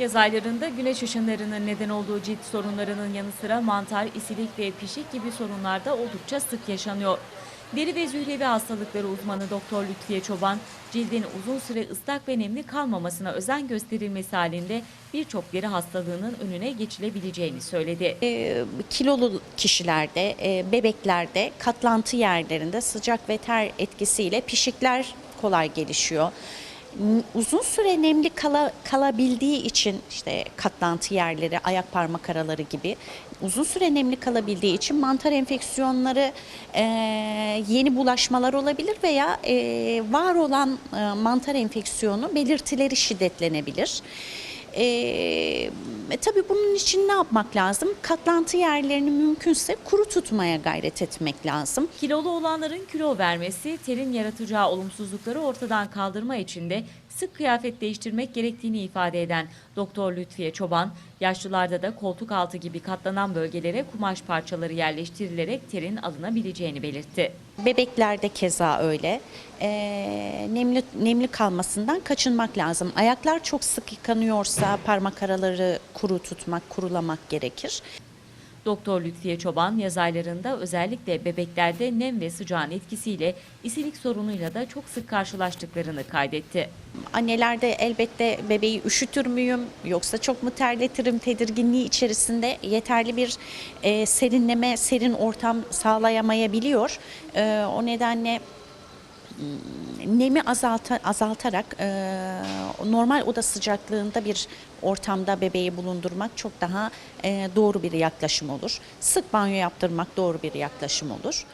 Yaz aylarında güneş ışınlarının neden olduğu cilt sorunlarının yanı sıra mantar, isilik ve pişik gibi sorunlar da oldukça sık yaşanıyor. Deri ve zührevi hastalıkları uzmanı Doktor Lütfiye Çoban, cildin uzun süre ıslak ve nemli kalmamasına özen gösterilmesi halinde birçok deri hastalığının önüne geçilebileceğini söyledi. E, kilolu kişilerde, e, bebeklerde katlantı yerlerinde sıcak ve ter etkisiyle pişikler kolay gelişiyor. Uzun süre nemli kala, kalabildiği için işte katlantı yerleri, ayak parmak araları gibi uzun süre nemli kalabildiği için mantar enfeksiyonları e, yeni bulaşmalar olabilir veya e, var olan e, mantar enfeksiyonu belirtileri şiddetlenebilir. Ee, tabii bunun için ne yapmak lazım? Katlantı yerlerini mümkünse kuru tutmaya gayret etmek lazım. Kilolu olanların kilo vermesi, terin yaratacağı olumsuzlukları ortadan kaldırma için de sık kıyafet değiştirmek gerektiğini ifade eden Doktor Lütfiye Çoban, yaşlılarda da koltuk altı gibi katlanan bölgelere kumaş parçaları yerleştirilerek terin alınabileceğini belirtti. Bebeklerde keza öyle. Ee, nemli nemli kalmasından kaçınmak lazım. Ayaklar çok sık yıkanıyorsa parmak araları kuru tutmak, kurulamak gerekir. Doktor Lütfiye Çoban yaz aylarında özellikle bebeklerde nem ve sıcağın etkisiyle isilik sorunuyla da çok sık karşılaştıklarını kaydetti. Annelerde elbette bebeği üşütür müyüm yoksa çok mu terletirim tedirginliği içerisinde yeterli bir e, serinleme, serin ortam sağlayamayabiliyor. E, o nedenle nemi azalta, azaltarak e, normal oda sıcaklığında bir ortamda bebeği bulundurmak çok daha e, doğru bir yaklaşım olur. Sık banyo yaptırmak doğru bir yaklaşım olur.